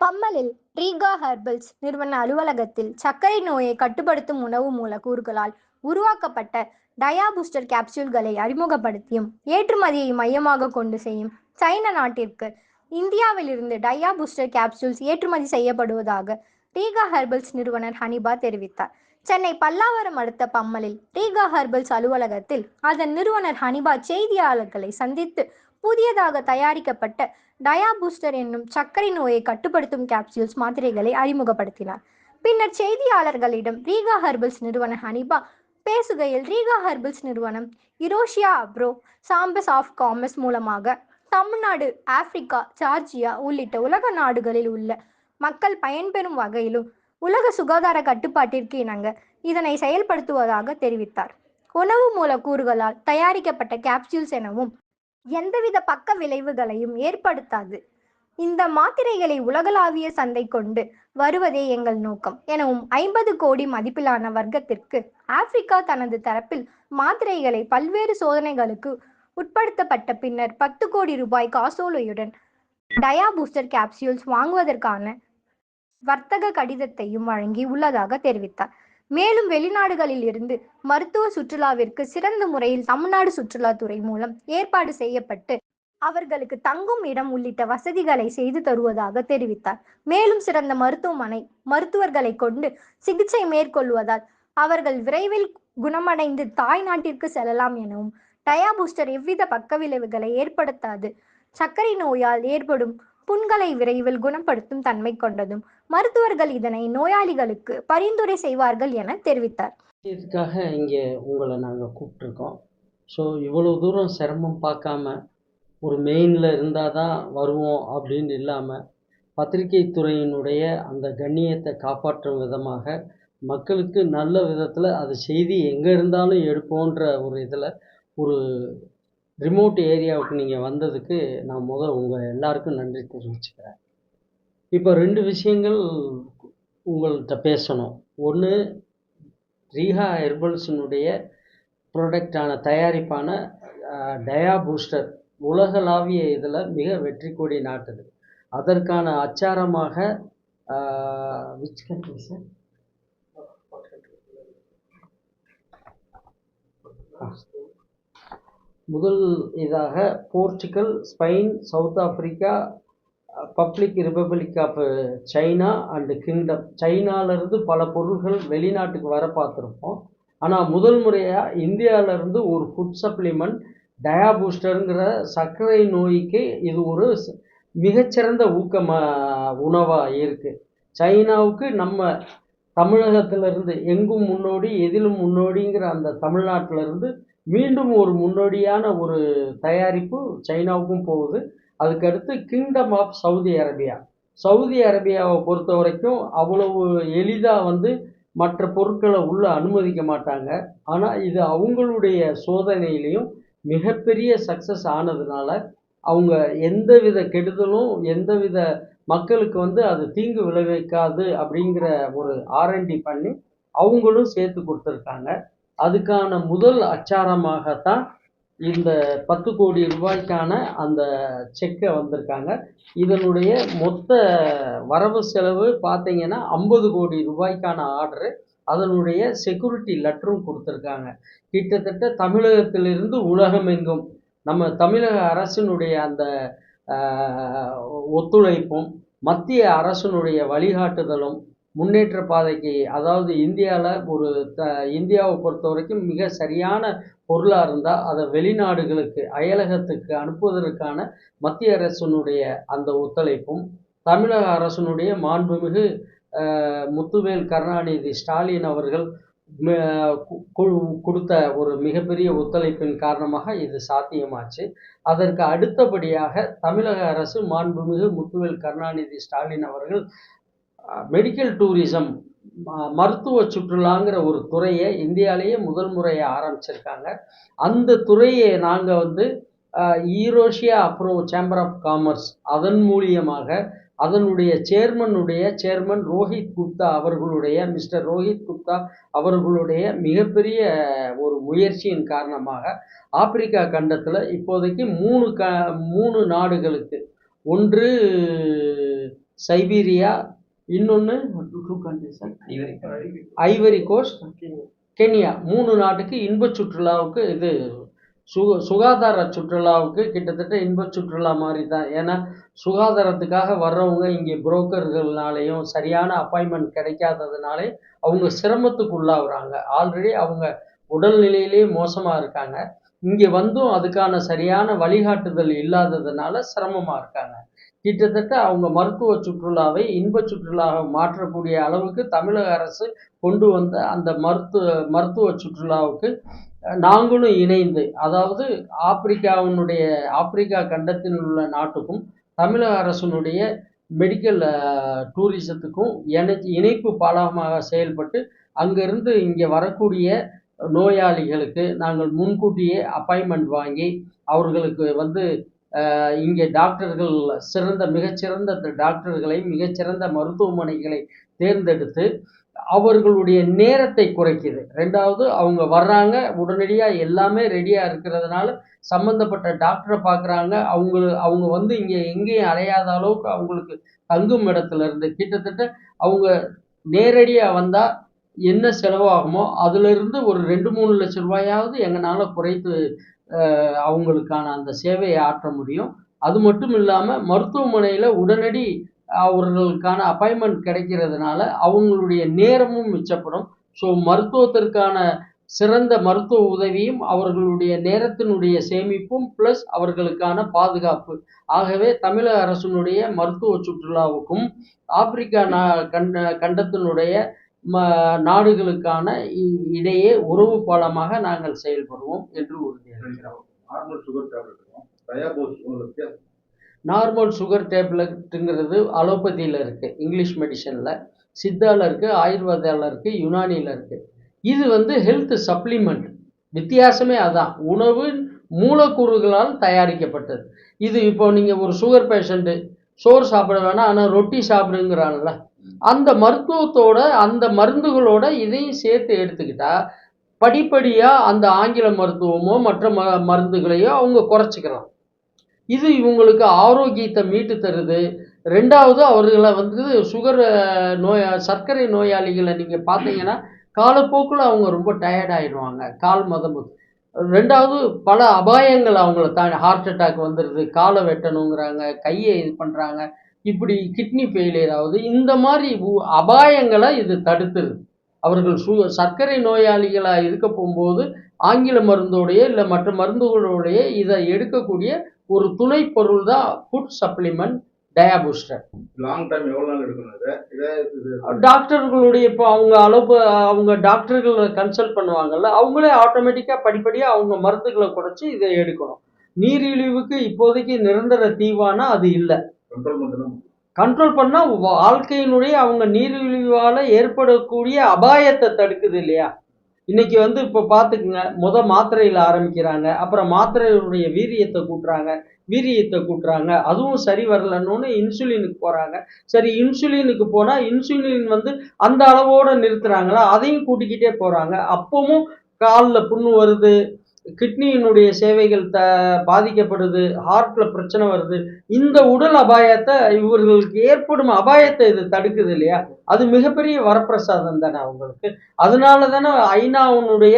பம்மலில் Reeka herbals நிறுவன அலுவலகத்தில் சர்க்கரை நோயை கட்டுப்படுத்தும் உணவு மூலக்கூறுகளால் உருவாக்கப்பட்ட டயா பூஸ்டர் கேப்சூல்களை அறிமுகப்படுத்தியும் ஏற்றுமதியை மையமாக கொண்டு செய்யும் சைனா நாட்டிற்கு இந்தியாவிலிருந்து டயா பூஸ்டர் கேப்சூல்ஸ் ஏற்றுமதி செய்யப்படுவதாக ரீகா ஹெர்பல்ஸ் நிறுவனர் ஹனிபா தெரிவித்தார். சென்னை பல்லாவரம் அடுத்த பம்மலில் ரீகா ஹெர்பல்ஸ் அலுவலகத்தில் அதன் நிறுவனர் ஹனிபா செய்தியாளர்களை சந்தித்து புதியதாக தயாரிக்கப்பட்ட டயா பூஸ்டர் என்னும் சர்க்கரை நோயை கட்டுப்படுத்தும் கேப்சியூல்ஸ் மாத்திரைகளை அறிமுகப்படுத்தினார். பின்னர் செய்தியாளர்களிடம் ரீகா ஹெர்பல்ஸ் நிறுவன ஹனிபா பேசுகையில் ரீகா ஹெர்பல்ஸ் நிறுவனம் இரோஷியா அப்ரோ சாம்பஸ் ஆஃப் காமர்ஸ் மூலமாக தமிழ்நாடு ஆப்பிரிக்கா ஜார்ஜியா உள்ளிட்ட உலக நாடுகளில் உள்ள மக்கள் பயன்பெறும் வகையிலும் உலக சுகாதார கட்டுப்பாட்டிற்கு இணங்க இதனை செயல்படுத்துவதாக தெரிவித்தார். உணவு மூலக்கூறுகளால் தயாரிக்கப்பட்ட கேப்சூல்ஸ் எனவும் எந்தவித பக்க விளைவுகளையும் ஏற்படுத்தாது. இந்த மாத்திரைகளை உலகளாவிய சந்தை கொண்டு வருவதே எங்கள் நோக்கம். எனவும் ஐம்பது கோடி மதிப்பிலான வர்க்கத்திற்கு ஆப்பிரிக்கா தனது தரப்பில் மாத்திரைகளை பல்வேறு சோதனைகளுக்கு உட்படுத்தப்பட்ட பின்னர் பத்து கோடி ரூபாய் காசோலையுடன் டயா பூஸ்டர் கேப்சியூல்ஸ் வாங்குவதற்கான வர்த்தக கடிதத்தையும் வழங்கி உள்ளதாக தெரிவித்தார். மேலும் வெளிநாடுகளில் இருந்து மருத்துவ சுற்றுலாவிற்கு சிறந்த முறையில் தமிழ்நாடு சுற்றுலாத்துறை மூலம் ஏற்பாடு செய்யப்பட்டு அவர்களுக்கு தங்கும் இடம் உள்ளிட்ட வசதிகளை செய்து தருவதாக தெரிவித்தார். மேலும் சிறந்த மருத்துவமனை மருத்துவர்களை கொண்டு சிகிச்சை மேற்கொள்வதால் அவர்கள் விரைவில் குணமடைந்து தாய் நாட்டிற்கு செல்லலாம் எனவும் டயா பூஸ்டர் எவ்வித பக்க விளைவுகளை ஏற்படுத்தாது சர்க்கரை நோயால் ஏற்படும் புண்களை விரைவில் குணப்படுத்தும் தன்மை கொண்டதும் மருத்துவர்கள் இதனை நோயாளிகளுக்கு பரிந்துரை செய்வார்கள் என தெரிவித்தார். இதுக்காக இங்கே உங்களை நாங்கள் கூப்பிட்ருக்கோம் ஸோ இவ்வளோ தூரம் சிரமம் பார்க்காம ஒரு மெயினில் இருந்தால் தான் வருவோம் அப்படின்னு இல்லாமல் பத்திரிகை துறையினுடைய அந்த கண்ணியத்தை காப்பாற்றும் விதமாக மக்களுக்கு நல்ல விதத்தில் அது செய்தி எங்கே இருந்தாலும் எடுப்போன்ற ஒரு இதில் ஒரு ரிமோட் ஏரியாவுக்கு நீங்கள் வந்ததுக்கு நான் முதல் உங்கள் எல்லாருக்கும் நன்றி தெரிவிச்சுக்கிறேன். இப்போ ரெண்டு விஷயங்கள் உங்கள்கிட்ட பேசணும். ஒன்று ரீஹா ஹெர்பல்ஸினுடைய ப்ராடக்டான தயாரிப்பான டயா பூஸ்டர் உலகளாவிய இதில் மிக வெற்றி கொடி நாட்டுது. அதற்கான அச்சாரமாக விச் கண்ட்ரி சார் முதல் இதாக Portugal Spain South Africa public republic of China and kingdom. சைனாலேருந்து பல பொருள்கள் வெளிநாட்டுக்கு வர பார்த்துருப்போம். ஆனால் முதல் முறையாக இந்தியாவிலேருந்து ஒரு ஃபுட் சப்ளிமெண்ட் டயாபூஸ்டருங்கிற சர்க்கரை நோய்க்கு இது ஒரு மிகச்சிறந்த ஊக்கம உணவாக இருக்குது சைனாவுக்கு நம்ம தமிழகத்திலிருந்து எங்கும் முன்னோடி எதிலும் முன்னோடிங்கிற அந்த தமிழ்நாட்டிலிருந்து மீண்டும் ஒரு முன்னோடியான ஒரு தயாரிப்பு சைனாவுக்கும் போகுது. அதுக்கடுத்து kingdom of Saudi Arabia Saudi அரேபியாவை பொறுத்த வரைக்கும் அவ்வளவு எளிதாக வந்து மற்ற பொருட்களை உள்ளே அனுமதிக்க மாட்டாங்க. ஆனால் இது அவங்களுடைய சோதனையிலையும் மிகப்பெரிய சக்ஸஸ் ஆனதுனால அவங்க எந்தவித கெடுதலும் எந்தவித மக்களுக்கு வந்து அது தீங்கு விளைவிக்காது அப்படிங்கிற ஒரு ஆர்என்டி பண்ணி அவங்களும் சேர்த்து கொடுத்துருக்காங்க. அதுக்கான முதல் அச்சாரமாகத்தான் இந்த பத்து கோடி ரூபாய்க்கான அந்த செக்கை வந்திருக்காங்க. இதனுடைய மொத்த வரவு செலவு பார்த்தீங்கன்னா ஐம்பது கோடி ரூபாய்க்கான ஆர்டரு. அதனுடைய செக்யூரிட்டி லெட்டரும் கொடுத்துருக்காங்க. கிட்டத்தட்ட தமிழகத்திலிருந்து உலகமெங்கும் நம்ம தமிழக அரசினுடைய அந்த ஒத்துழைப்பும் மத்திய அரசினுடைய வழிகாட்டுதலும் முன்னேற்ற பாதைக்கு அதாவது இந்தியாவில் ஒரு த இந்தியாவை பொறுத்த வரைக்கும் மிக சரியான பொருளாக இருந்தால் அதை வெளிநாடுகளுக்கு அயலகத்துக்கு அனுப்புவதற்கான மத்திய அரசினுடைய அந்த ஒத்துழைப்பும் தமிழக அரசினுடைய மாண்புமிகு முத்துவேல் கருணாநிதி ஸ்டாலின் அவர்கள் கொடுத்த ஒரு மிகப்பெரிய ஒத்துழைப்பின் காரணமாக இது சாத்தியமாச்சு. அதற்கு அடுத்தபடியாக தமிழக அரசு மாண்புமிகு முத்துவேல் கருணாநிதி ஸ்டாலின் அவர்கள் மெடிக்கல் டூரிசம் மருத்துவ சுற்றுலாங்கிற ஒரு துறையை இந்தியாவிலேயே முதல் முறையை ஆரம்பிச்சிருக்காங்க. அந்த துறையை நாங்கள் வந்து ஈரோஷியா அப்புறம் சேம்பர் ஆஃப் காமர்ஸ் அதன் மூலியமாக அதனுடைய சேர்மனுடைய சேர்மன் ரோஹித் குப்தா அவர்களுடைய மிஸ்டர் ரோஹித் குப்தா அவர்களுடைய மிகப்பெரிய ஒரு முயற்சியின் காரணமாக ஆப்பிரிக்கா கண்டத்தில் இப்போதைக்கு மூணு க மூணு நாடுகளுக்கு ஒன்று சைபீரியா இன்னொன்று ஐவரி கோஸ்ட் கென்யா. மூணு நாட்டுக்கு இன்ப சுற்றுலாவுக்கு இது சு சுகாதார சுற்றுலாவுக்கு கிட்டத்தட்ட இன்ப சுற்றுலா மாதிரி தான் ஏன்னா சுகாதாரத்துக்காக வர்றவங்க இங்கே புரோக்கர்கள்னாலையும் சரியான அப்பாயின்மெண்ட் கிடைக்காததுனாலே அவங்க சிரமத்துக்கு உள்ளாகுறாங்க. ஆல்ரெடி அவங்க உடல்நிலையிலே மோசமாக இருக்காங்க. இங்கே வந்தும் அதுக்கான சரியான வழிகாட்டுதல் இல்லாததுனால சிரமமாக இருக்காங்க. கிட்டத்தட்ட அவங்க மருத்துவ சுற்றுலாவை இன்ப சுற்றுலாவை மாற்றக்கூடிய அளவுக்கு தமிழக அரசு கொண்டு வந்த அந்த மருத்துவ மருத்துவ சுற்றுலாவுக்கு நாங்களும் இணைந்து அதாவது ஆப்பிரிக்காவினுடைய ஆப்பிரிக்கா கண்டத்தில் உள்ள நாட்டுக்கும் தமிழக அரசினுடைய மெடிக்கல் டூரிசத்துக்கும் இணை இணைப்பு பாலமாக செயல்பட்டு அங்கிருந்து இங்கே வரக்கூடிய நோயாளிகளுக்கு நாங்கள் முன்கூட்டியே அப்பாயின்மெண்ட் வாங்கி அவர்களுக்கு வந்து இங்கே டாக்டர்கள் சிறந்த மிகச்சிறந்த டாக்டர்களை மிகச்சிறந்த மருத்துவமனைகளை தேர்ந்தெடுத்து அவர்களுடைய நேரத்தை குறைக்குது. ரெண்டாவது அவங்க வர்றாங்க உடனடியாக எல்லாமே ரெடியாக இருக்கிறதுனால சம்மந்தப்பட்ட டாக்டரை பார்க்குறாங்க அவங்க அவங்க வந்து இங்கே எங்கேயும் அலையாத அளவுக்கு அவங்களுக்கு தங்கும் இடத்துல இருந்து கிட்டத்தட்ட அவங்க நேரடியாக வந்தால் என்ன செலவாகுமோ அதிலிருந்து ஒரு ரெண்டு மூணு லட்ச ரூபாயாவது எங்களால் குறைத்து அவங்களுக்கான அந்த சேவையை ஆற்ற முடியும். அது மட்டும் இல்லாமல் மருத்துவமனையில் உடனடி அவர்களுக்கான அப்பாயின்மெண்ட் கிடைக்கிறதுனால அவங்களுடைய நேரமும் மிச்சப்படும். ஸோ மருத்துவத்திற்கான சிறந்த மருத்துவ உதவியும் அவர்களுடைய நேரத்தினுடைய சேமிப்பும் ப்ளஸ் அவர்களுக்கான பாதுகாப்பு. ஆகவே தமிழக அரசினுடைய மருத்துவ சுற்றுலாவுக்கும் ஆப்பிரிக்கா நா கண்ட கண்டத்தினுடைய நாடுகளுக்கான இ- இடையே உறவு பாலமாக நாங்கள் செயல்படுவோம் என்று உறுதியளிக்கிறோம். நார்மல் சுகர் டேப்லெட்டுங்கிறது அலோபதியில் இருக்குது இங்கிலீஷ் மெடிசனில் சித்தாவில் இருக்குது ஆயுர்வேதாவில் இருக்குது யுனானியில் இருக்குது இது வந்து ஹெல்த் சப்ளிமெண்ட் வித்தியாசமே அதான். உணவு மூலக்கூறுகளால் தயாரிக்கப்பட்டது. இது இப்போ நீங்கள் ஒரு சுகர் பேஷண்ட்டு சோறு சாப்பிட வேணாம் ஆனால் ரொட்டி சாப்பிடுங்கிறான்ல. அந்த மருத்துவத்தோட அந்த மருந்துகளோட இதையும் சேர்த்து எடுத்துக்கிட்டா படிப்படியாக அந்த ஆங்கில மருத்துவமோ மற்ற ம மருந்துகளையோ அவங்க குறைச்சிக்கலாம் இது இவங்களுக்கு ஆரோக்கியத்தை மீட்டு தருது. ரெண்டாவது அவர்களை வந்து சுகர் நோய் சர்க்கரை நோயாளிகளை நீங்கள் பார்த்தீங்கன்னா காலப்போக்கில் அவங்க ரொம்ப டயர்ட் ஆயிடுவாங்க. கால் மதம் ரெண்டாவது பல அபாயங்கள் அவங்கள தாண்டி ஹார்ட் அட்டாக் வந்துடுது காலை வெட்டணுங்கிறாங்க கையை இது பண்ணுறாங்க இப்படி கிட்னி ஃபெயிலியர் ஆகுது. இந்த மாதிரி உ- அபாயங்களை இது தடுத்துருது. அவர்கள் சு சர்க்கரை நோயாளிகளாக இருக்க போகும்போது ஆங்கில மருந்தோடைய இல்லை மற்ற மருந்துகளோடைய இதை எடுக்கக்கூடிய ஒரு துணை பொருள் தான் food supplement Diabooster long time எவ்வளவு நாள் எடுக்கணும் டாக்டர்களுடைய இப்போ அவங்க அளவு அவங்க டாக்டர்களை கன்சல்ட் பண்ணுவாங்கல்ல அவங்களே ஆட்டோமேட்டிக்காக படிப்படியாக அவங்க மருந்துகளை குறைச்சி இதை எடுக்கணும். நீரிழிவுக்கு இப்போதைக்கு நிரந்தர தீவானா அது இல்லை. கண்ட்ரோல் பண்ணால் வாழ்க்கையினுடைய அவங்க நீரிழிவால் ஏற்படக்கூடிய அபாயத்தை தடுக்குது இல்லையா? இன்னைக்கு வந்து இப்போ பார்த்துக்குங்க முத மாத்திரையில் ஆரம்பிக்கிறாங்க. அப்புறம் மாத்திரையுடைய வீரியத்தை கூட்டுறாங்க. வீரியத்தை கூட்டுறாங்க. அதுவும் சரி வரலன்னு இன்சுலினுக்கு போகிறாங்க சரி இன்சுலினுக்கு போனால் இன்சுலின் வந்து அந்த அளவோடு நிறுத்துறாங்களா? அதையும் கூட்டிக்கிட்டே போகிறாங்க அப்பவும் காலில் புண்ணு வருது. கிட்னியினுடைய சேவைகள் த பாதிக்கப்படுது ஹார்ட்டில் பிரச்சனை வருது. இந்த உடல் அபாயத்தை இவர்களுக்கு ஏற்படும் அபாயத்தை இது தடுக்குது இல்லையா? அது மிகப்பெரிய வரப்பிரசாதம் தானே அவங்களுக்கு. அதனால தானே ஐநாவுனுடைய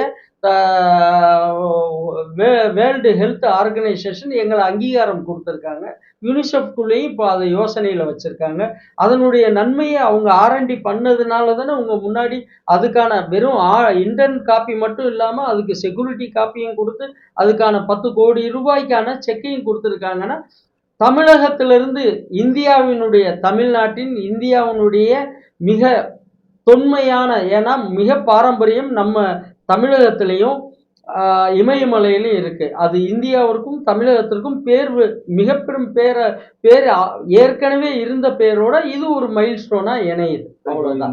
வேர்ல்டு ஹெல்த் ஆர்கனைசேஷன் எங்களை அங்கீகாரம் கொடுத்துருக்காங்க. யூனிசெஃப்குள்ளேயும் இப்போ அதை யோசனையில் வச்சுருக்காங்க. அதனுடைய நன்மையை அவங்க ஆர்என்டி பண்ணதுனால தானே உங்கள் முன்னாடி அதுக்கான வெறும் ஆ இன்டர்ன் காப்பி மட்டும் இல்லாமல் அதுக்கு செக்யூரிட்டி காப்பியும் கொடுத்து அதுக்கான பத்து கோடி ரூபாய்க்கான செக்கையும் கொடுத்துருக்காங்கன்னா தமிழகத்திலிருந்து இந்தியாவினுடைய தமிழ்நாட்டின் இந்தியாவினுடைய மிக தொன்மையான ஏன்னா மிக பாரம்பரியம் நம்ம தமிழகத்திலையும் ஆஹ், இமயமலையிலும் இருக்கு. அது இந்தியாவிற்கும் தமிழகத்திற்கும் பேர் மிக பெரும் பேர பேர் ஏற்கனவே இருந்த பேரோட இது ஒரு மைல் ஸ்டோனா இணையுது அவ்வளவுதான்.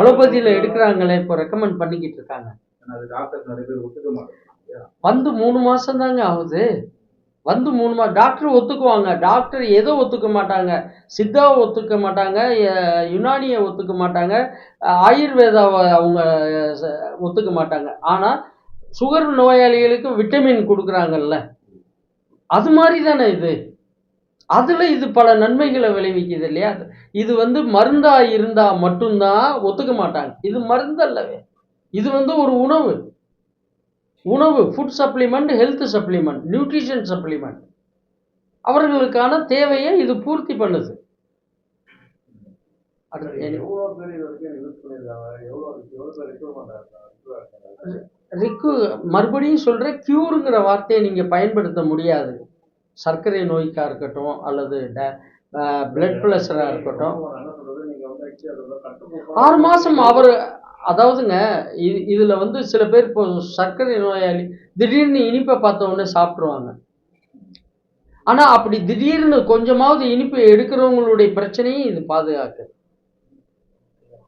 அலோபதியில எடுக்கிறாங்களே இப்போ ரெக்கமெண்ட் பண்ணிக்கிட்டு இருக்காங்க. வந்து மூணு மாசம் தாங்க ஆகுது. வந்து மூணு மாதம் டாக்டர் ஒத்துக்குவாங்க. டாக்டர் எதை ஒத்துக்க மாட்டாங்க? சித்தாவை ஒத்துக்க மாட்டாங்க யுனானியை ஒத்துக்க மாட்டாங்க ஆயுர்வேதாவை அவங்க ஒத்துக்க மாட்டாங்க. ஆனால் சுகர் நோயாளிகளுக்கு விட்டமின் கொடுக்குறாங்கல்ல. அது மாதிரி தானே இது? அதில் இது பல நன்மைகளை விளைவிக்குது இல்லையா? இது வந்து மருந்தாக இருந்தால் மட்டும்தான் ஒத்துக்க மாட்டாங்க. இது மருந்து அல்லவே இது வந்து ஒரு உணவு. உணவு food supplement health supplement nutrition supplement அவர்களுக்கான தேவையை இது பூர்த்தி பண்ணுது. ரிக்கு மறுபடியும் சொல்கிறேன் க்யூருங்கிற வார்த்தையை நீங்கள் பயன்படுத்த முடியாது. சர்க்கரை நோய்க்காக இருக்கட்டும் அல்லது பிளட் ப்ரெஷராக இருக்கட்டும். ஆறு மாதம் அவர் அதாவதுங்க இது இதில் வந்து சில பேர் இப்போ சர்க்கரை நோயாளி திடீர்னு இனிப்பை பார்த்த உடனே சாப்பிட்ருவாங்க ஆனால் அப்படி திடீர்னு கொஞ்சமாவது இனிப்பு எடுக்கிறவங்களுடைய பிரச்சனையும் இது பாதுகாக்குது.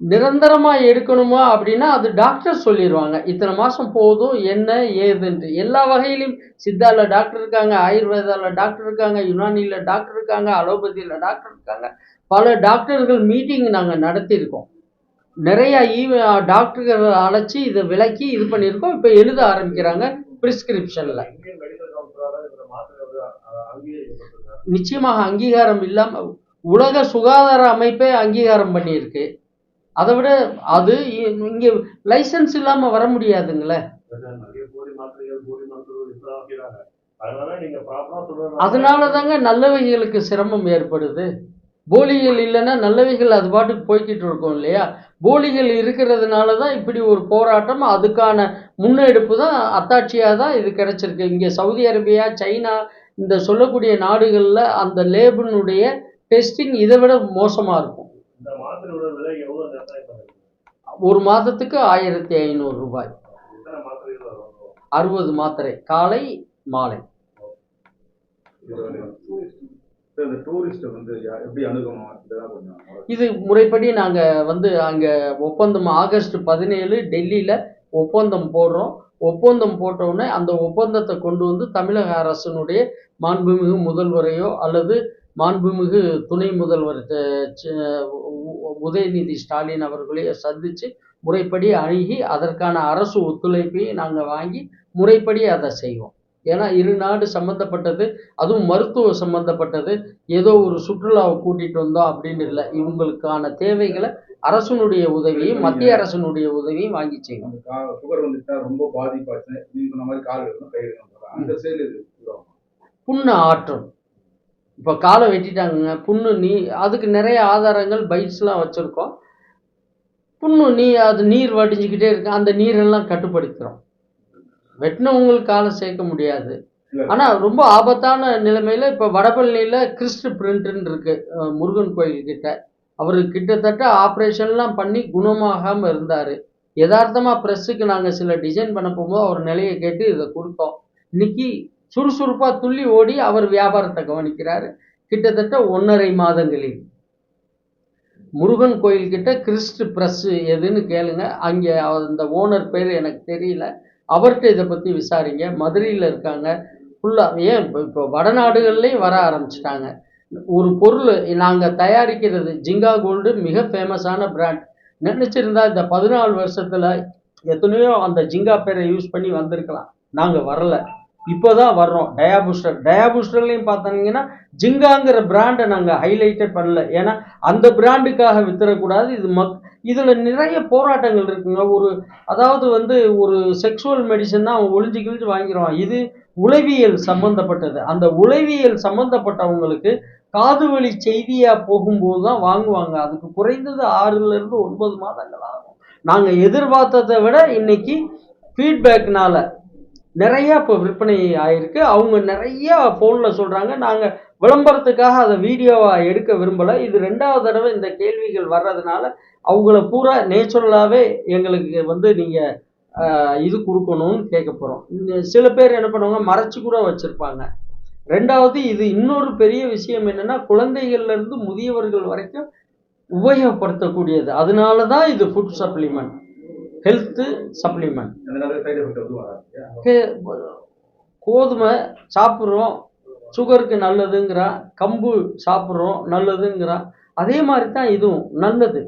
நிரந்தரமாக எடுக்கணுமா அப்படின்னா அது டாக்டர் சொல்லிடுவாங்க இத்தனை மாதம் போதும் என்ன ஏதுன்ட்டு. எல்லா வகையிலும் சித்தால டாக்டர் இருக்காங்க ஆயுர்வேதால டாக்டர் இருக்காங்க யுனானியில் டாக்டர் இருக்காங்க அலோபதியில் டாக்டர் இருக்காங்க. பல டாக்டர்கள் மீட்டிங் நாங்கள் நடத்தியிருக்கோம். நிறைய ஈவ டாக்டர்கள் அழைச்சி இதை விளக்கி இது பண்ணியிருக்கோம். இப்போ எழுத ஆரம்பிக்கிறாங்க ப்ரிஸ்கிரிப்ஷனில் நிச்சயமாக அங்கீகாரம் இல்லாமல் உலக சுகாதார அமைப்பே அங்கீகாரம் பண்ணியிருக்கு. அதை விட அது இங்கே லைசன்ஸ் இல்லாமல் வர முடியாதுங்களே. அதனால அதனால தாங்க நல்லவைகளுக்கு சிரமம் ஏற்படுது. போலிகள் இல்லைன்னா நல்லவைகள் அது பாட்டுக்கு போய்கிட்டு இருக்கும் இல்லையா? போலிகள் இருக்கிறதுனால தான் இப்படி ஒரு போராட்டம் அதுக்கான முன்னெடுப்பு தான் அத்தாட்சியாக தான் இது கிடைச்சிருக்கு. இங்கே சவுதி அரேபியா சைனா இந்த சொல்லக்கூடிய நாடுகளில் அந்த லேபினுடைய டெஸ்டிங் இதை விட மோசமாக இருக்கும். ஒரு மாதத்துக்கு ஆயிரத்தி ஐநூறு ரூபாய். அறுபது மாத்திரை காலை மாலை. இது முறைப்படி நாங்கள் வந்து அங்கே ஒப்பந்தம் ஆகஸ்ட் பதினேழு டெல்லியில் ஒப்பந்தம் போடுறோம். ஒப்பந்தம் போட்டவுடனே அந்த ஒப்பந்தத்தை கொண்டு வந்து தமிழக அரசினுடைய மாண்புமிகு முதல்வரையோ அல்லது மாண்புமிகு துணை முதல்வர் உதயநிதி ஸ்டாலின் அவர்களையோ சந்தித்து முறைப்படி அணுகி அதற்கான அரசு ஒத்துழைப்பையும் நாங்கள் வாங்கி முறைப்படி அதை செய்வோம். ஏன்னா இரு நாடு சம்மந்தப்பட்டது அதுவும் மருத்துவ சம்மந்தப்பட்டது ஏதோ ஒரு சுற்றுலாவை கூட்டிட்டு வந்தோம் அப்படின்னு இல்லை. இவங்களுக்கான தேவைகளை அரசனுடைய உதவியும் மத்திய அரசனுடைய உதவியும் வாங்கி செய்யணும். சுகர் வந்துட்டா ரொம்ப பாதிப்பாச்சு நீங்க சொன்ன மாதிரி கால் அந்த செயல். புண்ணு ஆற்றும் இப்போ காலை வெட்டிட்டாங்க புண்ணு நீ அதுக்கு நிறைய ஆதாரங்கள் பைட்ஸ்லாம் வச்சுருக்கோம். புண்ணு நீ அது நீர் வடிஞ்சுக்கிட்டே இருக்கு. அந்த நீரெல்லாம் கட்டுப்படுத்துகிறோம் வெட்டினவங்களுக்கு காலை சேர்க்க முடியாது. ஆனால் ரொம்ப ஆபத்தான நிலைமையில் இப்போ வடபழனியில் கிறிஸ்ட் பிரிண்ட்னு இருக்கு முருகன் கோயில் கிட்ட. அவர் கிட்டத்தட்ட ஆப்ரேஷன்லாம் பண்ணி குணமாகாமல் இருந்தார். யதார்த்தமாக ப்ரெஸ்ஸுக்கு நாங்கள் சில டிசைன் பண்ண போகும்போது அவர் நிலையை கேட்டு இதை கொடுத்தோம். இன்னைக்கு சுறுசுறுப்பாக துள்ளி ஓடி அவர் வியாபாரத்தை கவனிக்கிறாரு. கிட்டத்தட்ட ஒன்றரை மாதங்களில். முருகன் கோயில்கிட்ட கிறிஸ்ட் ப்ரெஸ் எதுன்னு கேளுங்க. அங்கே அந்த ஓனர் பேர் எனக்கு தெரியல. அவர்கிட்ட இதை பற்றி விசாரிங்க. மதுரையில் இருக்காங்க. ஃபுல்லாக ஏன் இப்போ இப்போ வடநாடுகள்லேயும் வர ஆரம்பிச்சிட்டாங்க. ஒரு பொருள் நாங்கள் தயாரிக்கிறது ஜிங்கா கோல்டு மிக ஃபேமஸான பிராண்ட் நினச்சிருந்தா இந்த பதினாலு வருஷத்தில் எத்தனையோ அந்த ஜிங்கா பேரை யூஸ் பண்ணி வந்திருக்கலாம். நாங்கள் வரல. இப்போ தான் வர்றோம் டயாபூஸ்டர் டயாபூஸ்டர்லையும் பார்த்தீங்கன்னா ஜிங்காங்கிற பிராண்டை நாங்கள் ஹைலைட்டே பண்ணல. ஏன்னா அந்த பிராண்டுக்காக வித்துறக்கூடாது. இது மக் இதில் நிறைய போராட்டங்கள் இருக்குங்க. ஒரு அதாவது வந்து ஒரு செக்ஷுவல் மெடிசன் தான் அவன் ஒளிஞ்சு கிழிஞ்சு வாங்கிடுவான். இது உளவியல் சம்பந்தப்பட்டது. அந்த உளவியல் சம்பந்தப்பட்டவங்களுக்கு காது வழி செய்தியாக போகும்போது தான் வாங்குவாங்க. அதுக்கு குறைந்தது ஆறுலேருந்து ஒன்பது மாதங்கள் ஆகும். நாங்கள் எதிர்பார்த்ததை விட இன்னைக்கு ஃபீட்பேக்னால நிறையா இப்போ விற்பனை ஆயிருக்கு. அவங்க நிறையா ஃபோனில் சொல்கிறாங்க நாங்கள் விளம்பரத்துக்காக அதை வீடியோவாக எடுக்க விரும்பலை. இது ரெண்டாவது தடவை இந்த கேள்விகள் வர்றதுனால அவங்கள பூரா நேச்சுரலாகவே எங்களுக்கு வந்து நீங்கள் இது கொடுக்கணும்னு கேட்க போகிறோம் சில பேர் என்ன பண்ணுவாங்க மறைச்சு கூட வச்சுருப்பாங்க. ரெண்டாவது இது இன்னொரு பெரிய விஷயம் என்னென்னா குழந்தைகள்லேருந்து முதியவர்கள் வரைக்கும் உபயோகப்படுத்தக்கூடியது. அதனால தான் இது ஃபுட் சப்ளிமெண்ட் ஹெல்த்து சப்ளிமெண்ட் கோதுமை சாப்பிட்றோம் சுகருக்கு நல்லதுங்கிறா கம்பு சாப்பிட்றோம் நல்லதுங்கிறா. அதே மாதிரி தான் இதுவும் நல்லது.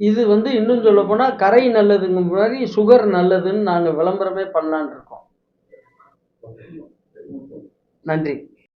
இது வந்து இன்னும் சொல்ல போனால் கரை நல்லதுங்க முன்னாடி சுகர் நல்லதுன்னு நாங்கள் விளம்பரமே பண்ணலான் இருக்கோம். நன்றி.